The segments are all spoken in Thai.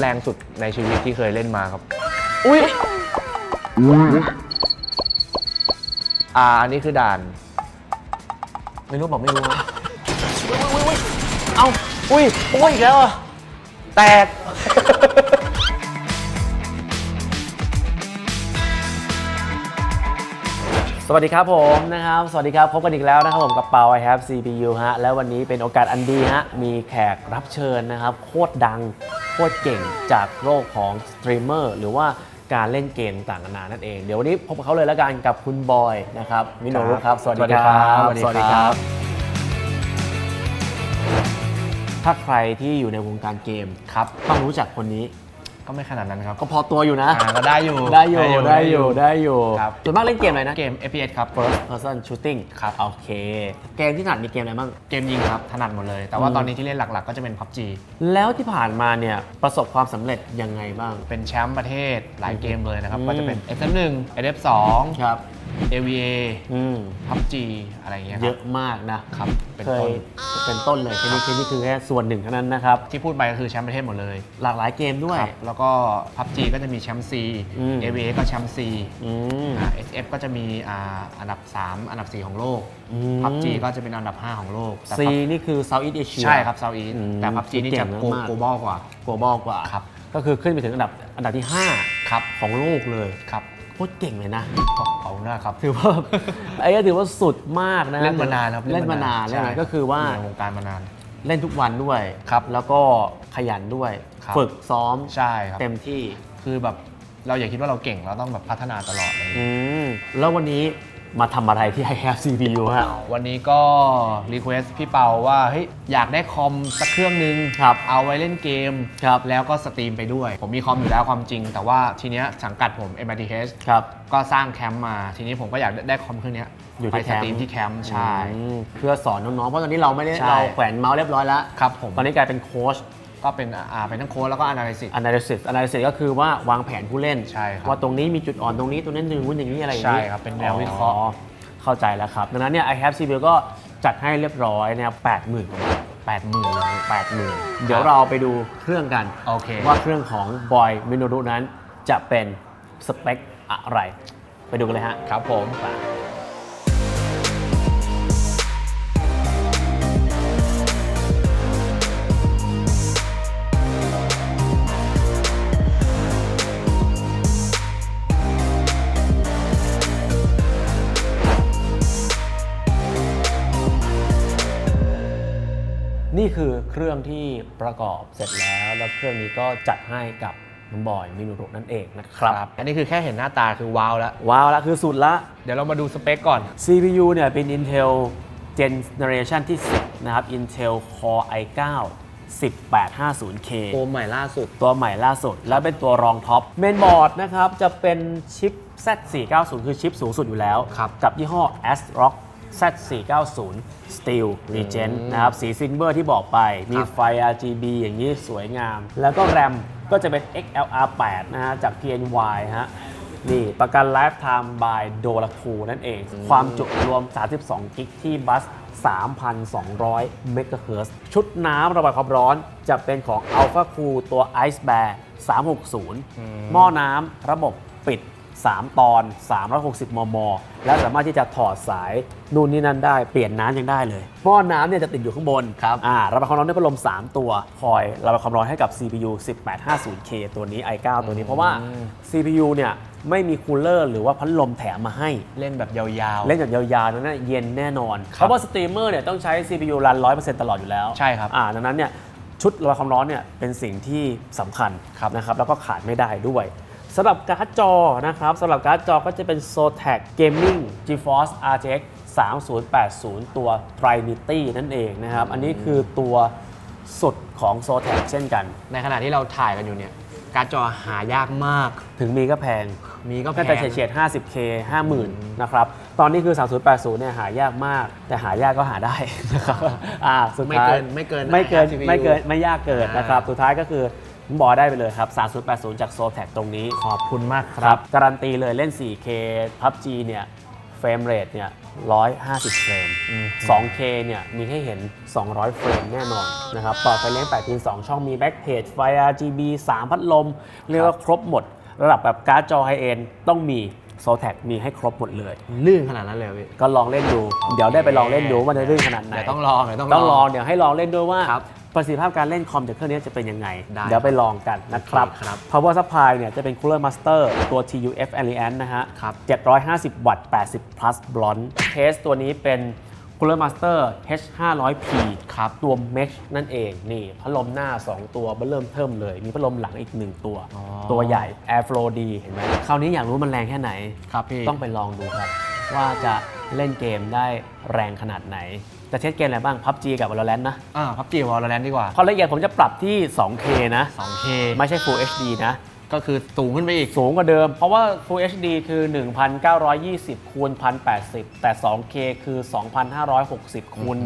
แรงสุดในชีวิตที่เคยเล่นมาครับ อุ้ยอ่าอันนี้คือด่าน ไม่รู้บอกไม่รู้นะอุ๊ยอุ๊ยอุ๊ยเอ้าอุ้ยอุ้ยอีกแล้วอะแตก สวัสดีครับผมนะครับ สวัสดีครับพบกันอีกแล้วนะครับผมกับเปา I have CPU ฮะ แล้ววันนี้เป็นโอกาสอันดีฮะ มีแขกรับเชิญนะครับ โคตรดังโคตรเก่งจากโลกของสตรีมเมอร์หรือว่าการเล่นเกมต่างๆนานานั่นเอง เดี๋ยววันนี้พบกับเขาเลยแล้วกันกับคุณบอยนะครับมิโนรุครับ สวัสดีครับสวัสดีครับ ถ้าใครที่อยู่ในวงการเกมครับต้องรู้จักคนนี้ ก็ไม่ขนาดนั้นครับก็พอตัวอยู่นะ อ่าก็ได้อยู่ได้อยู่ได้อยู่ได้อยู่ครับส่วนมากเล่นเกมอะไรนะ เกม FPS ครับ first person shooting ครับ โอเค เกมที่ถนัดมีเกมอะไรบ้าง เกมยิงครับถนัดหมดเลย แต่ว่าอืมตอนนี้ที่เล่นหลัก ๆ ก็จะเป็น PUBG แล้วที่ผ่านมาเนี่ยประสบความสำเร็จยังไงบ้าง เป็นแชมป์ประเทศหลายเกมเลยนะครับ อืม ก็จะเป็น SF1 SF2 ครับ AVA อืม PUBG อะไรอย่างเงี้ยคเยรับ อะมากนะครับเป็นเคต้ยน เป็นต้นเลยแค่นี้แค่นี้คือแค่ส่วนหนึ่งเท่านั้นนะครับ ที่พูดไปก็คือแชมป์ประเทศหมดเลยหลากหลายเกมด้วย ครับแล้วก็ PUBG ก็จะมีแชมป์ C อืม AVA ก็แชมป์ C อืม อ่า SF ก็จะมีอ่าอันดับ 3 อันดับ 4 ของโลกอืม PUBG ก็จะเป็นอันดับ 5 ของโลกแต่ C นี่คือ Southeast Asia ใช่ครับ Southeast อืมแต่ PUBG นี่จะเก่งโกมาก โกบอลกว่า global กว่า ครับ ก็คือขึ้นไปถึงอันดับอันดับที่ 5 ครับของโลกเลย ครับ โคตรเก่งเลยนะขอบขอบคุณมากครับ ถือว่าไอ้ก็ถือว่าสุดมากนะเล่นมานานครับเล่นมานานใช่เล่นมานานก็คือว่ายู่ในวงการมานาน เล่นทุกวันด้วยครับแล้วก็ขยันด้วย ครับ ฝึกซ้อมใช่ครับ เต็มที่ คือแบบเราอย่าคิดว่าเราเก่งเราต้องแบบพัฒนาตลอดเลย อืมแล้ววันนี้ มาทำอะไรที่ I have CPU ฮะ วันนี้ก็รีเควสพี่เปาว่าเฮ้ยอยากได้คอมสักเครื่องนึง ครับเอาไว้เล่นเกม ครับแล้วก็สตรีมไปด้วย ผมมีคอมอยู่แล้วความจริง แต่ว่าทีเนี้ยสังกัดผม MRTH ครับก็สร้างแคมป์มา ทีนี้ผมก็อยากได้คอมเครื่องเนี้ยอยู่ที่ไปสตรีมที่แคมป์ใช่ อืมเพื่อสอนน้องๆ เพราะตอนนี้เราไม่ได้ใช่ เราแขวนเมาส์เรียบร้อยแล้ว ครับผม ตอนนี้กลายเป็นโค้ช ก็เป็นอ่าเป็นทั้งโค้ดแล้วก็ analysis analysis analysis ก็คือว่าวางแผนผู้เล่น ใช่ครับว่าตรงนี้มีจุดอ่อนตรงนี้ตรงนั้นหนึ่งวุ้นอย่างนี้อะไรอย่างนี้ใช่ครับเป็นแนววิเคราะห์ อ๋อเข้าใจแล้วครับ ดังนั้นเนี่ย I have CPU ก็จัดให้เรียบร้อยนะครับแปดหมื่นกว่าบาทแปดหมื่นเลยแปดหมื่นเดี๋ยวเราไปดูเครื่องกัน โอเค ว่าเครื่องของบอยมิโนรุนั้นจะเป็นสเปคอะไร ไปดูกันเลยฮะ ครับผม นี่คือเครื่องที่ประกอบเสร็จแล้ว แล้วเครื่องนี้ก็จัดให้กับน้องบอยมิโนรุนั่นเองนะครับ อันนี้คือแค่เห็นหน้าตาคือว้าวแล้ว ว้าวละคือสุดละ เดี๋ยวเรามาดูสเปคก่อน CPU เนี่ยเป็น Intel Generation ที่ 10 นะครับ Intel Core i9 1850K โฟมใหม่ล่าสุด ตัวใหม่ล่าสุด แล้วเป็นตัวรองท็อป เมนบอร์ดนะครับ จะเป็นชิป Z490 คือชิปสูงสุดอยู่แล้วครับกับยี่ห้อ ASRock Z490 Steel Regent นะครับ สีซิลเวอร์ที่บอกไป มีไฟ RGB อย่างนี้สวยงาม แล้วก็แรมก็จะเป็น XLR8 นะฮะ จาก PNY ฮะ นี่ประกัน Lifetime by d o l a c o นั่นเอง ความจุรวม 32 กิกที่บัส 3,200 เมกะเฮิรตซ์ชุดน้ำระบายความร้อนจะเป็นของ Alpha Cool ตัว Ice Bear 360 หม้อน้ำระบบปิด 3 ตอน 360 มม แล้วสามารถที่จะถอดสายนู่นนี่นั่นได้ เปลี่ยนน้ำยังได้เลย หม้อน้ำเนี่ยจะติดอยู่ข้างบนครับอ่าระบายความร้อนด้วยพัดลม 3 ตัว คอยระบายความร้อนให้กับ CPU 1850K ตัวนี้ i9 ตัวนี้ เพราะว่า CPU เนี่ยไม่มีคูลเลอร์หรือว่าพัดลมแถมมาให้ เล่นแบบยาวๆ เล่นแบบยาวๆนั้นนะเย็นแน่นอนครับเพราะว่าสตรีมเมอร์เนี่ยต้องใช้ CPU รัน100%ตลอดอยู่แล้วใช่ครับอ่าดังนั้นเนี่ยชุดระบายความร้อนเนี่ยเป็นสิ่งที่สำคัญครับนะครับแล้วก็ขาดไม่ได้ด้วย สำหรับการ์ดจอนะครับสำหรับการ์ดจอก็จะเป็น Zotac Gaming GeForce RTX 3080 ตัว Trinity นั่นเองนะครับ อันนี้คือตัวสุดของ Zotac เช่นกัน ในขณะที่เราถ่ายกันอยู่เนี่ย การ์ดจอหายากมาก ถึงมีก็แพง มีก็แพก็จะง เฉียดๆ 50K 50,000 นะครับ ตอนนี้คือ 3080 เนี่ยหายากมาก แต่หายากก็หาได้นะครับอ่าสุดไม่ท้ายเกินไม่เกินไม่เกิน CPU ไม่เกิน ไม่ยากเกินอ่านนะครับ สุดท้ายก็คือผม บอกได้ไปเลยครับ 3080 จาก Zotac ตรงนี้ขอบคุณมากคครัรับบการันตีเลยเล่น 4K PUBG เนี่ยเฟรมเรทเนี่ย150 เฟรม 2K เนี่ยมีให้เห็น 200 เฟรมแน่นอนนะครับต่อไฟเลี้ยง8พิน2ช่องมีแบ็กเพจไฟ RGB 3 พัดลม เรียกว่าครบหมด ระดับแบบการ์ดจอไฮเอนต้องมีโซ t ท c มีให้ครบหมดเลย ลื่นขนาดนั้นเลยเหรอพี่ก็ลองเล่นดู เดี๋ยวได้ไปลองเล่นดูว่ามันจะลื่นขนาดไหนเดี๋ยวต้องลองเดี๋ยวต้องต้องลองเดี๋ยวให้ลองเล่นด้วยว่าครับ ประสิทธิภาพการเล่นคอมจากเครื่องนี้จะเป็นยังไง ได้เดี๋ยวไปลองกันนะครับ โอเคครับ Power Supply เนี่ยจะเป็น Cooler Master ตัว TUF Alliance นะฮะ ครับ 750 วัตต์ 80 plus blunt เคสตัวนี้เป็น Cooler Master H500P ครับ ตัว Mesh นั่นเอง นี่ พัดลมหน้า 2 ตัวเริ่มเทิมเลย มีพัดลมหลังอีก 1 ตัว อ๋อ ตัวใหญ่ Airflow ดี เห็นไหม คราวนี้อยากรู้มันแรงแค่ไหน ครับพี่ ต้องไปลองดูครับ ว่าจะเล่นเกมได้แรงขนาดไหน จะเทสเกมอะไรบ้าง PUBG กับ Valorant นะ อ่าพับจีวอลเลนดีกว่า ความละเอียดผมจะปรับที่ 2K นะ 2K ไม่ใช่ Full HD นะ ก็คือสูงขึ้นไปอีก สูงกว่าเดิม เพราะว่า Full HD คือ 1920 คูณ 1080 แต่ 2K คือ 2560 คูณ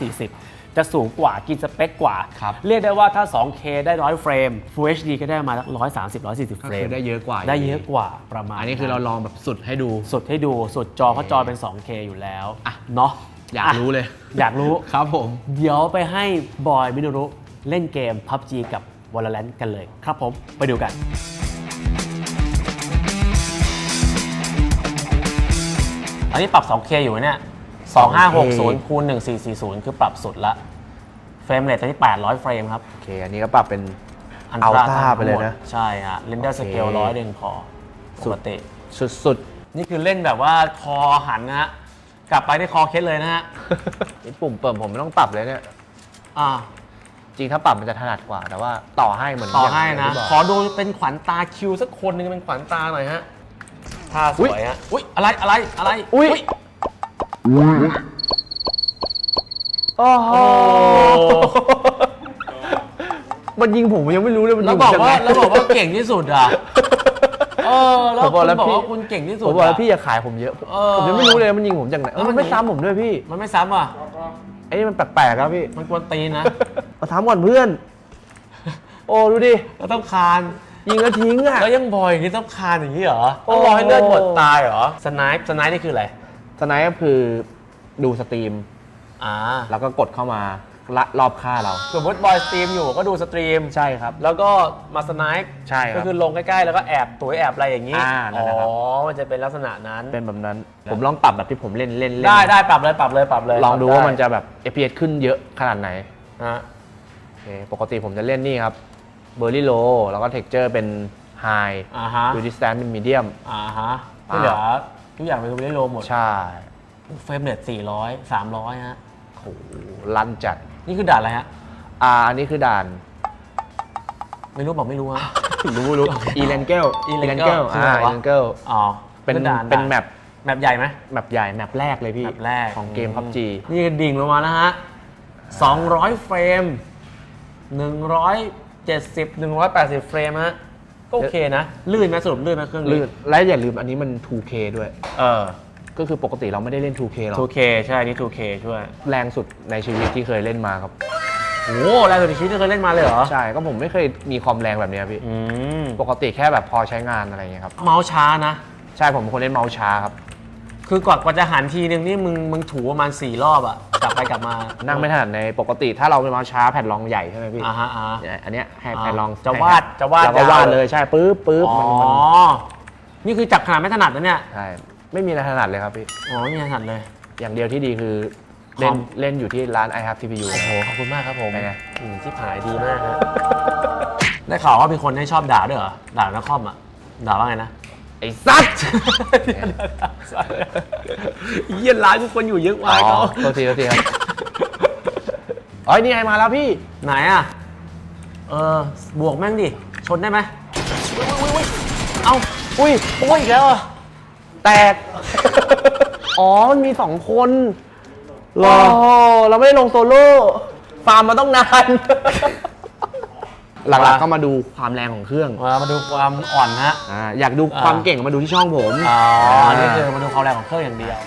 1440 จะสูงกว่า กินสเปคกว่า ครับ เรียกได้ว่าถ้า 2K ได้ 100 เฟรม Full HD ก็ได้มา130 140 ก็เฟรคืม อได้เยอะกว่าได้เยอะกว่าประมาณอันนี้คือเราลองแบบสุดให้ดู สุดให้ดูสุดจอเพราะจอเป็น 2K อยู่แล้ว อะ เนาะ อยากรู้เลย อยากรู้ ครับผม เดี๋ยวไปให้บอยมินรุเล่นเกม PUBG กับ Valorant กันเลย ครับผมไปดูกัน อันนี้ปรับ 2K อยู่เนี่ย 2560คูณ1440 คือปรับสุดละ เฟรมเรทตอนนี้ 800 เฟรมครับ โอเค อันนี้ก็ปรับเป็นอัน Ultra ตราไปเลยนะ ใช่ฮะเรนเดอร์สเกลโอเคร้อยเด้งพอปกติสุดนี่คือเล่นแบบว่าคอหันนะฮะ กลับไปได้คอเคสเลยนะฮะๆนี่ปุ่มเปิดผมไม่ต้องปรับเลยเนี่ย อ่า จริงถ้าปรับมันจะถนัดกว่า แต่ว่าต่อให้เหมือนต่อให้นะ ย่างที่บอกขอดูเป็นขวัญตาคิวสักคนหนึงเป็นขวัญตาหน่อยฮะท่าสวยฮะ อุ้ยอะไร อะไร อะไรอุ๊ย โอ้โห โอ้มันยิงผมยังไม่รู้เลยมันแล้ยิวงบอกผมว่า จากไหนแล้วบอกว่าเก่งที่สุดอะ เออแล้วผมคุบอกณแล้วบอกพี่ ว่าคุณเก่งที่สุดผมบอกแล้วอะพี่อย่าขายผมเยอะเออผมยังไม่รู้เลยมันยิงผมจากไหนแล้วมันมันไม่ซ้ำผมด้วยพี่มันไม่ซ้ำอะ ไอ้นี่มันแปลกๆครับพี่มันกวนตีนนะ มาถามก่อนเพื่อน โอ้ดูดิแล้วต้องคาน ยิงแล้วทิ้งอะ แล้วยังบอยอย่างนี้ต้องคานอย่างนี้เหรอโอ้ต้องรอให้เลือดหมดตายเหรอสไนป์สไนป์นี่คืออะไร สไนป์ก็คือดูสตรีม อ่า แล้วก็กดเข้ามา ละรอบฆ่าเรา สมมติบอยสตรีมอยู่ก็ดูสตรีม ใช่ครับ แล้วก็มาสไนป์ใช่ครับก็คือลงใกล้ๆ แล้วก็แอบตัวแอบอะไรอย่างนี้อ่านั่นแหละครับ อ๋อมันจะเป็นลักษณะนั้น เป็นแบบนั้น ผมลองปรับแบบที่ผมเล่นเล่นเล่นได้ได้ปรับเลยปรับเลยปรับเลยลองดูปรับว่ามันจะแบบ FPS ขึ้นเยอะขนาดไหนฮะโอเคปกติผมจะเล่นนี่ครับเบอร์รี่โลแล้วก็เท็กเจอร์เป็น High อ่าฮะดูดิสแตนเป็นมีเดียม อ่าฮะที่เหลือทุกอย่างเป็นวิดีโอหมดใช่เฟรมเรท400 300ฮะ โหลั่นจัด นี่คือด่านอะไรฮะ อ่าอันนี้คือด่าน ไม่รู้บอกไม่รู้ฮะ รู้รู้อีเลนเกล Elengel คืออ่าอะไรอีวะเลนเกลอ๋อเป็นคือด่านเป็นด่าแมปแมปใหญ่ไหม แมปใหญ่แมปแรกเลยพี่ แมปแรกของเกม PUBG นี่ก็ดิ่งลงมาแล้วฮะ 200 เฟรม 170 180 เฟรมฮะ ก็โอเคนะ ลื่นไหมสรุปลื่นไหมเครื่องนี้ลื่นและอย่าลืมอันนี้มัน 2K ด้วย เออ ก็คือปกติเราไม่ได้เล่น 2K หรอก 2K ใช่อันนี่ 2K ช่วยแรงสุดในชีวิตที่เคยเล่นมาครับ โอ้แรงสุดในชีวิตที่เคยเล่นมาเลยเหรอ ใช่ก็ผมไม่เคยมีความแรงแบบเนี้ยพี่ อืม ปกติแค่แบบพอใช้งานอะไรเงี้ยครับ เมาส์ช้านะ ใช่ผมเป็นคนเล่นเมาส์ช้าครับ คือกว่ากว่าจะหันทีนึงนี่มึงมึงถูประมาณ 4 รอบอะกลับไปกลับมานั่งไม่ถนัดในปกติถ้าเราเป็นเมาส์ช้าแผ่นรองใหญ่ใช่ไหมพี่อ่าฮะอ่าฮะ เนี่ยอันเนี้ยให้อ่าแผ่นรองจะวาดจะวาดแล้วก็วาดยาว เลยใช่ปึ๊บปึ๊บอ๋อ มันมันนี่คือจับขนาดไม่ถนัดนะเนี่ย ใช่ ไม่มีอะไรถนัดเลยครับพี่ อ๋อไม่ถนัดเลย อย่างเดียวที่ดีคือเล่คอนมเล่นอยู่ที่ร้าน i have CPU โอ้โห ขอบคุณมากครับผมเป็นไง อืมที่ผายดีมากฮะ ได้ข่าวว่ามีคนให้ชอบด่าด้วยเหรอ ด่านักคอมอะ ด่าว่าไงนะ ไอ้สัตว์ เยี่ยนร้านทุกคนอยู่เยอะกอ๋ว่าอเขาโทษทีโทษทีครับเอ้ยนี่ไงมาแล้วพี่ ไหนอะ เออ บวกแม่งดิ ชนได้ไหมเอ้า อุ้ยโอ้ยอีกแล้วเหรอ แตก อ๋อ มันมีสองคนรอเราไม่ได้ลงโซโล่ฟาร์มมาต้องนาน หลักๆก็มาดูความแรงของเครื่องมามาดูความอ่อนฮะ อ่าอยากดูความเก่งมาดูที่ช่องผม อ๋ออันนี้คือมาดูความแรงของเครื่องอย่างเดียว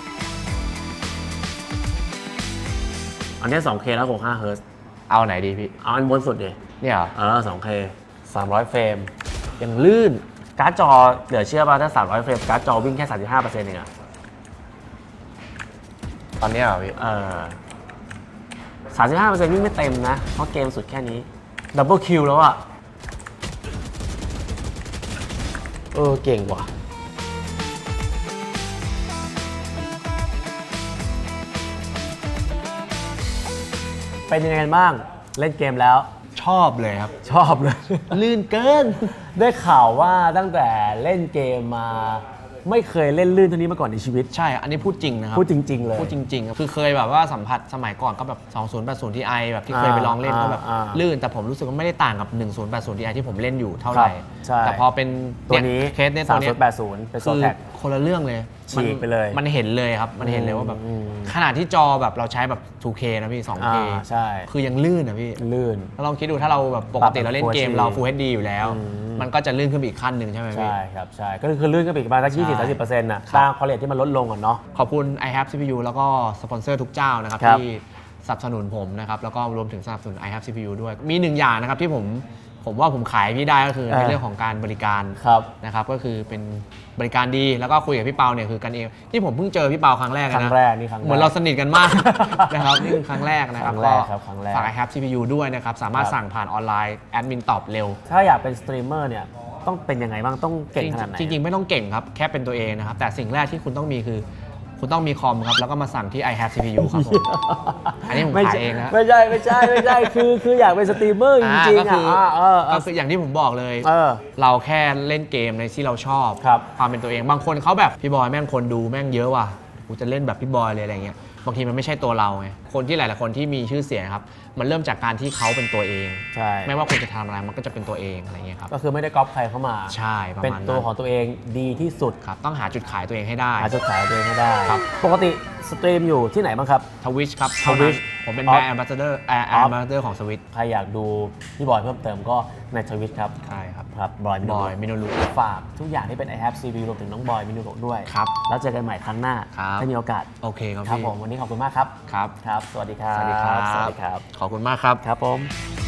อันนี้ 2K แล้ว65เฮิร์ตซ์เอาไหนดีพี่ เอาอันบนสุดดิเนี่ยเหรอเออ 2K 300 เฟรม ยังลื่น การ์ดจอเหลือเชื่อป่ะถ้า 300 เฟรมการ์ดจอวิ่งแค่ 35%เองอะตอนเนี้ยเหรอพี่ เออสามสิบห้าเปอร์เซ็นต์วิ่งไม่เต็มนะ เพราะเกมสุดแค่นี้ดับเบิลคิวแล้วอะเออ เก่งว่ะ เป็นยังไงกันบ้าง เล่นเกมแล้วช อบเลยครับ ชอบเลย ลื่นเกิน ได้ข่าวว่าตั้งแต่เล่นเกมมา ไม่เคยเล่นลื่นเท่านี้มาก่อนในชีวิต ใช่ อันนี้พูดจริงนะครับ พูดจริง ๆ เลย พูดจริงๆครับคือเคยแบบว่าสัมผัสสมัยก่อนก็แบบ 2080 Ti แบบที่เคยไปลองเล่นอ่าก็แบบอ่าลื่น แต่ผมรู้สึกว่าไม่ได้ต่างกับ 1080 Ti ที่ผมเล่นอยู่เท่าไหร่ ครับใช่ แต่พอเป็นตัวนี้เยเคสเนี่ยตัวเนี้ย 3080 เป็นโซคือแท็ก คนละเรื่องเลยฉีกไปเลยมันเห็นเลยครับ มันเห็นเลยว่าแบบอืม ขนาดที่จอแบบเราใช้แบบ 2K นะพี่ 2K อ่าใช่คือยังลื่นนะพี่ลื่นถ้าลองคิดดูถ้าเราแบบปกติเราเล่นเกมปรับเรา Full Full HD อยู่แล้ว อืม มันก็จะลื่นขึ้นไปอีกขั้นหนึ่งใช่ไหมพี่ ใช่ครับใช่ก็คือลื่นก็ไปอีกประมาณสักยี่สิบใช่สามสิบเปอร์เซ็นต์น่ะครับตามคอเลตที่มันลดลงก่อนเนาะ ขอบคุณ i have CPU แล้วก็สปอนเซอร์ทุกเจ้านะครับ ครับที่สนับสนุนผมนะครับ แล้วก็รวมถึงสนับสนุน i have CPU ด้วย มีหนึ่งอย่างนะครับที่ผม ผมว่าผมขายพี่ได้ก็คือในเรื่องของการบริการครับนะครับก็คือเป็นบริการดีแล้วก็คุยกับพี่เปาเนี่ยคือกันเองที่ผมเพิ่งเจอพี่เปาครั้งแรกครั้นะงแรกนี่ครั้งแรกเหมือนเราสนิทกันมากนะครับนี่คือครั้งแรกนะครับครั้งแรกครับครั้งแรกฝาก i have CPU ด้วยนะครับสามารถครับสั่งผ่านออนไลน์แอดมินตอบเร็ว ถ้าอยากเป็นสตรีมเมอร์เนี่ยต้องเป็นยังไงบ้างต้องเก่งขนาดไหนจริงๆไม่ต้องเก่งครับแค่เป็นตัวเองนะครับแต่สิ่งแรกที่คุณต้องมีคือ คุณต้องมีคอมครับ แล้วก็มาสั่งที่ i have CPU ครับผม อันนี้ผมไม่ขายใช่เองนะไม่ใช่ไม่ใช่ไม่ใช่คือคืออยากเป็นสตรีมเมอร์จอ่าริงก็ๆคือะออ่าเออเอก็อคืออย่างที่ผมบอกเลยเออเราแค่เล่นเกมในที่เราชอบครับความเป็นตัวเองบางคนเขาแบบพี่บอยแม่งคนดูแม่งเยอะว่ะกูจะเล่นแบบพี่บอยเลยอะไรเงี้ย บางทีมันไม่ใช่ตัวเราไงคนที่หลาย ๆ คนที่มีชื่อเสียงครับ มันเริ่มจากการที่เขาเป็นตัวเอง ใช่ไม่ว่าคุณจะทำอะไรมันก็จะเป็นตัวเองอะไรเงี้ยครับก็คือไม่ได้ก๊อปใครเข้ามา ใช่ประเป็นมาณตัวนั้นของตัวเองดีที่สุดครับต้องหาจุดขายตัวเองให้ได้ หาจุดขายตัวเองให้ได้ครับ ปกติสตรีมอยู่ที่ไหนบ้างครับ ทวิชครับ Twitch ผมเป็นอ๋อแบรนด์แอมบาสเดอร์แอร์แออ๋อมบาสเดอร์ของสวิตใครอยากดูพี่บอยเพิ่มเติมก็ในทวิตครับใช่ครับครับบอยมิบโนอยมิโนรุฝากทุกอย่างที่เป็น i have CV รวมถึงน้องบอยมิโนโด้วยครับแล้วเจอกันใหม่ครั้งหน้าครับถ้ามีโอกาสโอเคครับครับพี่ผมวันนี้ขอบคุณมากครับครับครับ สวัสดีครับสวัสดีครับสวัสดีครับขอบคุณมากครับครับผม